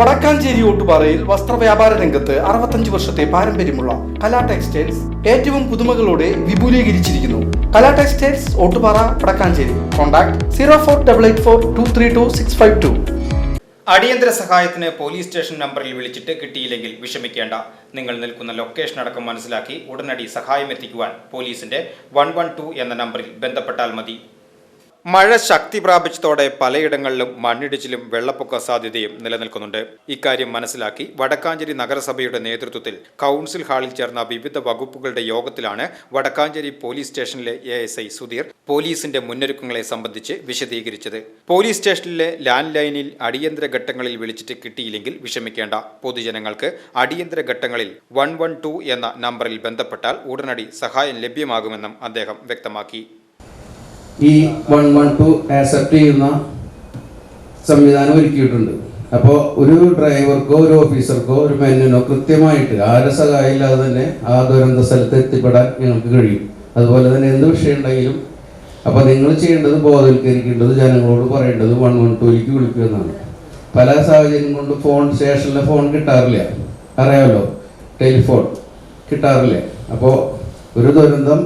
വടക്കാഞ്ചേരി ഓട്ടുപാറയിൽ വസ്ത്രവ്യാപാര രംഗത്ത് അറുപത്തഞ്ച് വർഷത്തെ പാരമ്പര്യമുള്ള കലാ ടെക്സ്റ്റൈൽസ് ഏറ്റവും പുതുമകളോടെ വിപുലീകരിച്ചിരിക്കുന്നു. Kala textiles Ottupara Vadakkanchery. Contact zero four double eight four two three two six five two. അടിയന്തര സഹായത്തിന് പോലീസ് സ്റ്റേഷൻ നമ്പറിൽ വിളിച്ചിട്ട് കിട്ടിയില്ലെങ്കിൽ വിഷമിക്കേണ്ട. നിങ്ങൾ നിൽക്കുന്ന ലൊക്കേഷൻ അടക്കം മനസ്സിലാക്കി ഉടനടി സഹായം എത്തിക്കുവാൻ പോലീസിന്റെ വൺ വൺ ടു എന്ന നമ്പറിൽ ബന്ധപ്പെട്ടാൽ മതി. മഴ ശക്തി പ്രാപിച്ചതോടെ പലയിടങ്ങളിലും മണ്ണിടിച്ചിലും വെള്ളപ്പൊക്ക സാധ്യതയും നിലനിൽക്കുന്നുണ്ട്. ഇക്കാര്യം മനസ്സിലാക്കി വടക്കാഞ്ചേരി നഗരസഭയുടെ നേതൃത്വത്തിൽ കൗൺസിൽ ഹാളിൽ ചേർന്ന വിവിധ വകുപ്പുകളുടെ യോഗത്തിലാണ് വടക്കാഞ്ചേരി പോലീസ് സ്റ്റേഷനിലെ എ എസ് ഐ സുധീർ പോലീസിന്റെ മുന്നൊരുക്കങ്ങളെ സംബന്ധിച്ച് വിശദീകരിച്ചത്. പോലീസ് സ്റ്റേഷനിലെ ലാൻഡ് ലൈനിൽ അടിയന്തര ഘട്ടങ്ങളിൽ വിളിച്ചിട്ട് കിട്ടിയില്ലെങ്കിൽ വിഷമിക്കേണ്ട. പൊതുജനങ്ങൾക്ക് അടിയന്തര ഘട്ടങ്ങളിൽ വൺ വൺ ടു എന്ന നമ്പറിൽ ബന്ധപ്പെട്ടാൽ ഉടനടി സഹായം ലഭ്യമാകുമെന്നും അദ്ദേഹം വ്യക്തമാക്കി. ഈ വൺ വൺ ടു ആക്സെപ്റ്റ് ചെയ്യുന്ന സംവിധാനം ഒരുക്കിയിട്ടുണ്ട്. അപ്പോൾ ഒരു ഡ്രൈവർക്കോ ഒരു ഓഫീസർക്കോ ഒരു മെന്നിനോ കൃത്യമായിട്ട് ആരെ സഹായം ഇല്ലാതെ തന്നെ ആ ദുരന്ത സ്ഥലത്ത് എത്തിപ്പെടാൻ ഞങ്ങൾക്ക് കഴിയും. അതുപോലെ തന്നെ എന്ത് വിഷയം ഉണ്ടെങ്കിലും അപ്പോൾ നിങ്ങൾ ചെയ്യേണ്ടത് ബോധവൽക്കരിക്കേണ്ടത് ജനങ്ങളോട് പറയേണ്ടത് വൺ വൺ ടൂയിലേക്ക് വിളിക്കുക എന്നാണ്. പല സാഹചര്യം കൊണ്ട് ഫോൺ സ്റ്റേഷനിലെ ഫോൺ കിട്ടാറില്ല. അറിയാമല്ലോ? ടെലിഫോൺ കിട്ടാറില്ല. അപ്പോൾ ഒരു ദുരന്തം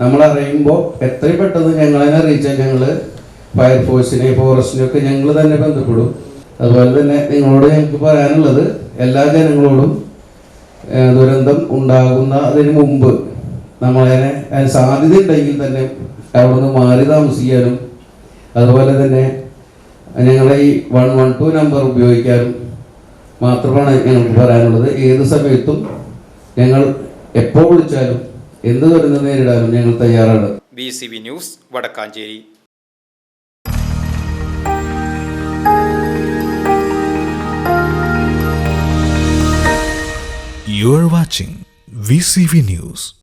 നമ്മൾ അറിയുമ്പോൾ എത്രയും പെട്ടെന്ന് ഞങ്ങളതിനെ അറിയിച്ചാൽ ഞങ്ങൾ ഫയർഫോഴ്സിനെ ഫോറസ്റ്റിനെ ഒക്കെ ഞങ്ങൾ തന്നെ ബന്ധപ്പെടും. അതുപോലെ തന്നെ നിങ്ങളോട് ഞങ്ങൾക്ക് പറയാനുള്ളത് എല്ലാ ജനങ്ങളോടും ദുരന്തം ഉണ്ടാകുന്ന ഉണ്ടാകുന്നതിന് മുമ്പ് നമ്മളതിനെ അതിന് സാധ്യത ഉണ്ടെങ്കിൽ തന്നെ അവിടെ നിന്ന് മാറി താമസിക്കാനും അതുപോലെ തന്നെ ഞങ്ങളെ ഈ വൺ വൺ ടു നമ്പർ ഉപയോഗിക്കാനും മാത്രമാണ് ഞങ്ങൾക്ക് പറയാനുള്ളത്. ഏത് സമയത്തും ഞങ്ങൾ എപ്പോൾ വിളിച്ചാലും എന്ത് വരുന്നത് നേരിടാനും ഞങ്ങൾ തയ്യാറാണ് B C V news Vadakkanchery You are watching VCV News.